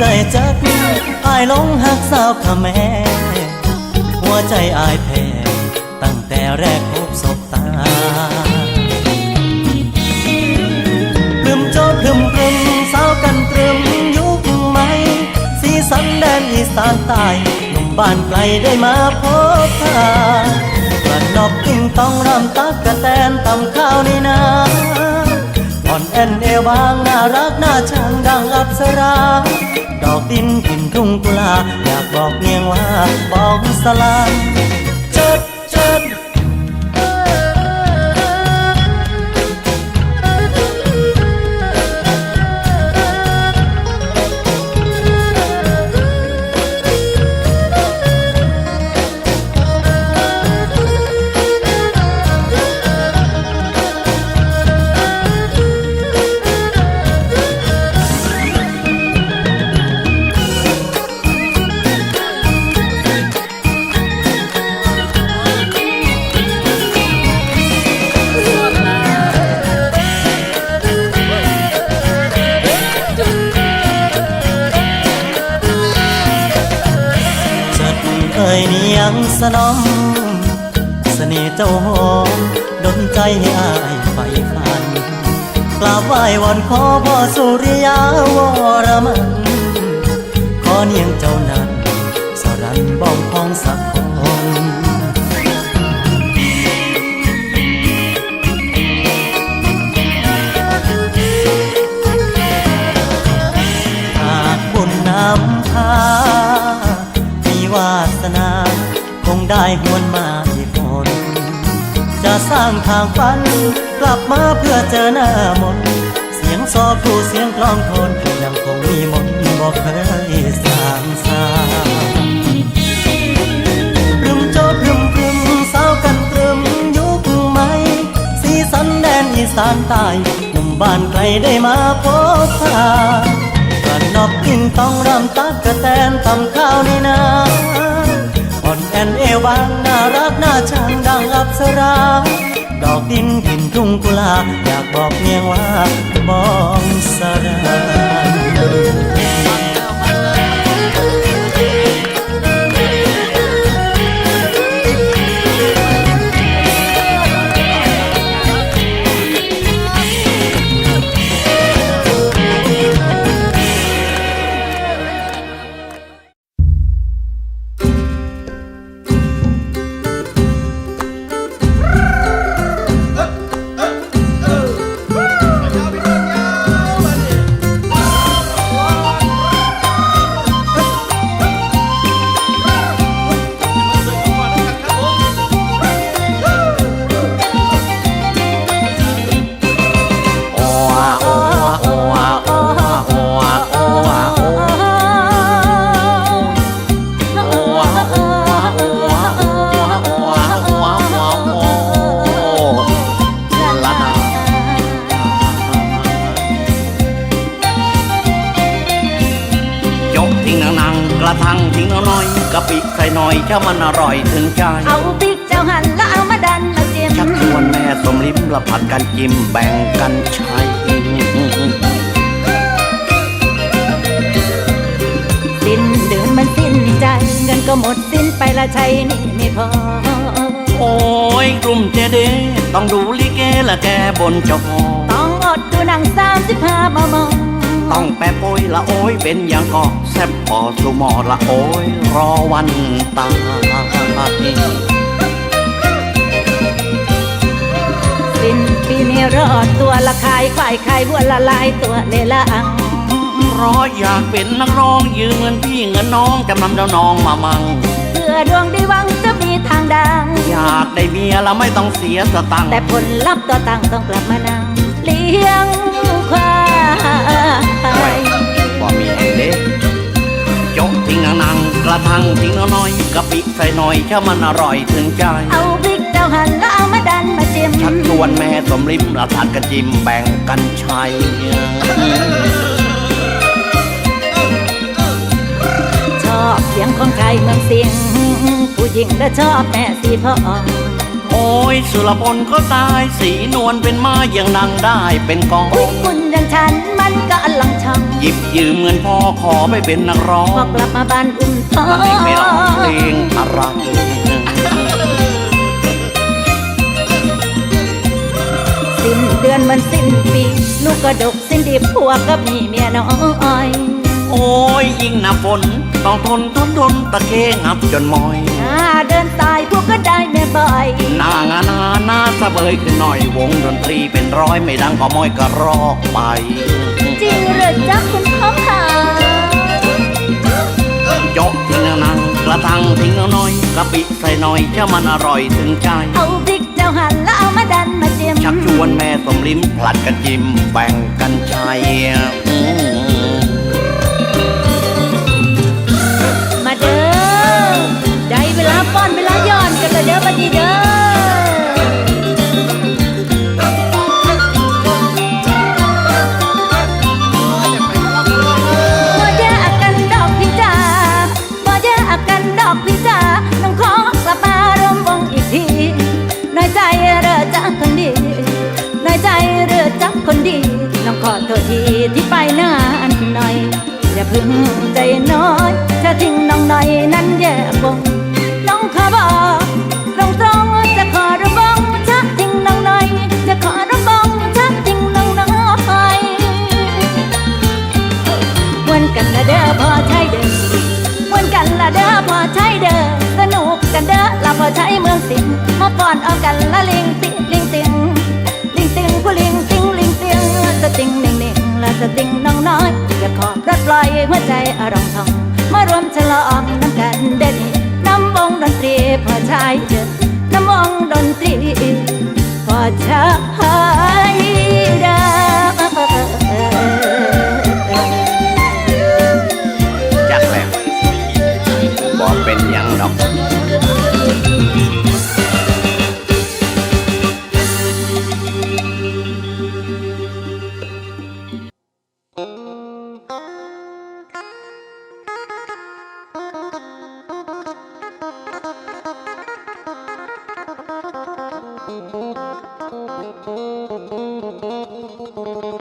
ได้จักอายหลงหักสาวขะแม่หัวใจอายแพ้ตั้งแต่แรกพบศบตาพรึมโจพรึมพรึมสาวกันตรึมยุคใหม่สีสันแดนอีสานใต้หนุ่มบ้านไกลได้มาพบพากระนอกติ้งต้องรำตักกระแตนตำข้าวในนา อ่อนแอนเอวางน่ารักน่าชังดังอับสรา ดอกดินกลิ่นทุ่งกุลาอยากบอกเนียงว่าบอกสลา ยเนียงสนอมเสน่ห์เจ้าหอมดนใจให้อายไฟฟันกราบไหว้วอนขอพ่อสุริยาวรมัน ขอเนียงเจ้านั้นสรันบ้องพองสัก ได้หวนมาอีกคนจะสร้างทางฝัน กลับมาเพื่อเจอหน้ามน เสียงซอครูเสียงกลองโทนยังคงมีมนบอกเคยสางสารึมโจพรึมพรึมสาวกันตรึมยุคใหม่สีสันแดนอีสานใต้หนุ่มบ้านไกลได้มาพบพากระนอบกินต้องรำตักกระแตนทำข้าวในนา อนแอนเอวางน่ารักน่าชังดังอับสรา ดอกดินดินทุ่งกุลา อยากบอกเมียงว่าบองสราางๆกระทังทิ้งน้อยๆกะปิใส่หน่อยถ้ามันอร่อยถึงใจเอาพริกเจ้าหันแล้วเอามาดันมาจิ้มชักชวนแม่สมลิ้มละผัดกันจิ้มแบ่งกันใช้สิ้นเดือนมันสิ้นใจเงินก็หมดสิ้นไปละใช้หนี่ไม่พอ โอ้ยกลุ่มเจเดต้องดูลิเกละแกบนจอต้องอดดูหนังสามสิบห้ามามอง ต้องแปะโปยละโอ้ยเป็นอย่างก็แซ่บพอสุหมอละโอ้ยรอวันตายสิ้นปีนี้รอดตัวละขายควายขายวัวละลายตัวเลยละอังเพราะอยากเป็นนักร้องยืมเงินพี่เงินน้องจำนำเจ้าน้องมามั่งเพื่อดวงดีหวังจะมีทางดัง อยากได้เมียแล้วไม่ต้องเสียสตังค์แต่ผลลัพธ์ต่อตังต้องกลับมานั่งเลี้ยงควาย ว่ามีแห่งเด็กจกทิ้งนางๆกระทังทิ้งน้อยๆกะปิใส่หน่อยถ้ามันอร่อยถึงใจ เอาพริกเจ้าหันแล้วเอามาดันมาจิ้มชักชวนแม่สมริมละทานกันจิ้มแบ่งกันใช้ชอบเสียงของใครเมืองสิงห์ผู้หญิงและชอบแม่สีพ่อโอ้ยสุรพลก็ตายสีนวลเป็นไม้ยังดังได้เป็นกองอุ๊ยคุณอย่างฉัน มันก็อลังช่องหยิบยืมเงินพ่อขอไปเป็นนักร้อพองกลับมาบ้านอุ้มท้อมันไม่ไม่ร้องเพลงอะไรสิ้นเดือนมันสิ้นปีลูกก็ดกสิ้นดีผัวก็มีเมียน้อยโอ้ยยิ่งหน้าฝนต้องทนทนทนตะเคงับจนมอยถ้าเดินตายพวกก็ได้แม่บ่อยหน้างานาหน้าสะเบยขึ้นหน่อยวงดนตรีเป็นร้อยไม่ดังก็มอยกระรอกไปจริงหรื อจ๊ะคุณพ่อขาโจกทิ้งนางกระทังทิ้งน้อยกะปิใส่หน่อยจะมันอร่อยถึงใจเอาพริกเจ้าหันแล้วเอามาดันมาเจียมชักชวนแม่สมลิ้มผลัดกันจิ้มแบ่งกันใช้ ขอโทษทีที่ไปนานหน่อย อย่าพึ่งใจน้อยถ้าทิ้งน้องหน่อยนั้นแย่บงน้องขอบอกตรงตรงจะขอระบงชักทิ้งน้องหน่อย จะขอระบงชักทิ้งน้องหน่อยวนกันละเด้อพอใช่เด้อวนกันละเด้อพอใช่เด้อสนุกกันเด้อละพอใช้เมืองสิงมาป้อนเอากันละลิ ติงน้องน้อยอย่าขอรัดปล่อยหัวใจอารมณ์ทองมารวมฉลองน้ำกันเด่นน้ำวงดนตรีพอใช้เด้อน้ำวงดนตรีพอใช้เด้อจักแล้วบอกเป็นย งด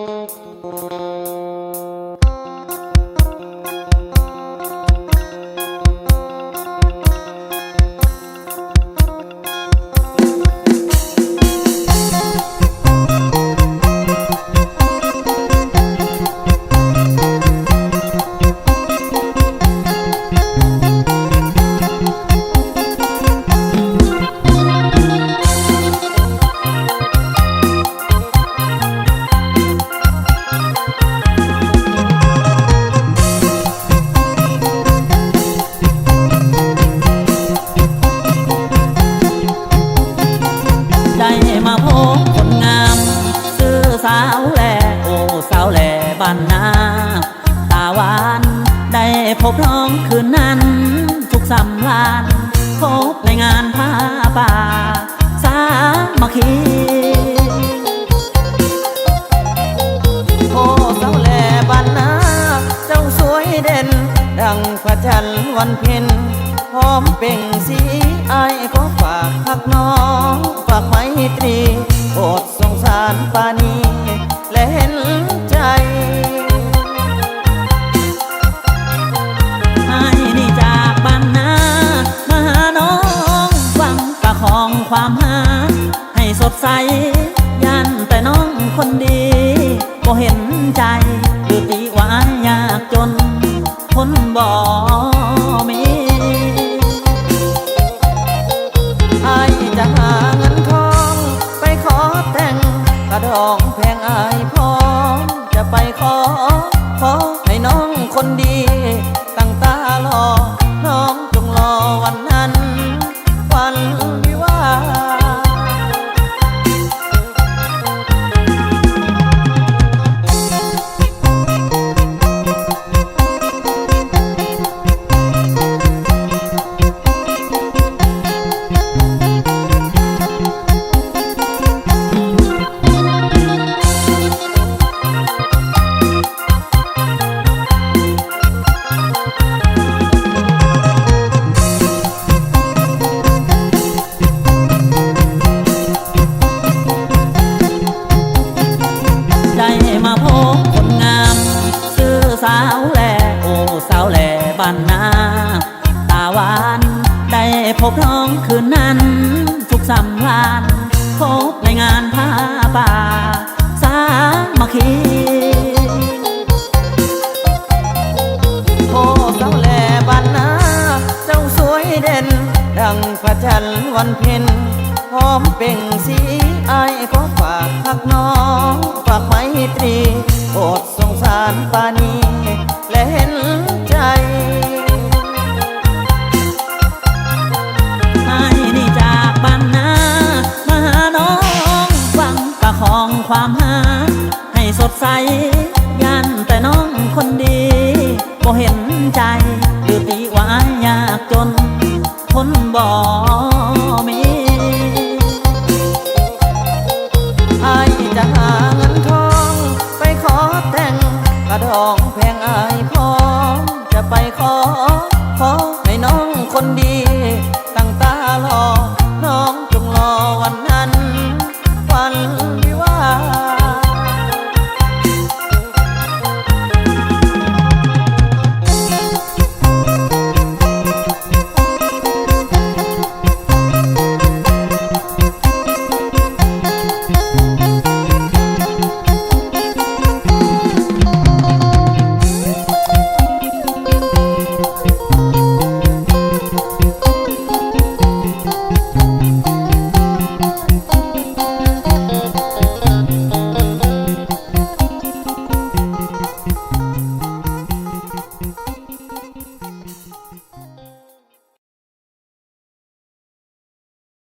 บ้านนาตาหวานได้พบร้องคืนนั้น ทุกสำลานพบในงานผ้าป่า สามัคคีโอ้สาวแหลบ้านนาเจ้าสวยเด่น ดังพระจันทร์วันเพ็ญพร้อมเปล่งสีไอายขอฝากพักน้อง ฝากไมตรีโปรดสงสารปานีและเห็น ไอ้นี่จากบ้านนามาหาน้องฟังประคองความหา ให้สดใส ยันแต่น้องคนดีก็เห็นใจหรือตีว่ายากจน คนบ่มีไอจะหาเงินทอง ไปขอแต่งกระดอง บน้องคืนนั้น ทุกสำลานพบในงานผ้าป่า สามัคคีโอ้สาวแล่บ้านนาเจ้าสวยเด่น ดังพระจันทร์วันเพ็ญพร้อมเป่งสีไอายขอฝากพักน้อง ฝากไมตรีโปรดสงสารปานีและเห็นใจ ความหา ให้สดใสยันแต่น้องคนดีบ่เห็นใจหรือตีว่ายากจน คนบ่มีไอจะหาเงินทอง ไปขอแต่งกระดองแพงไอพร้อมจะไปขอ ขอให้น้องคนดี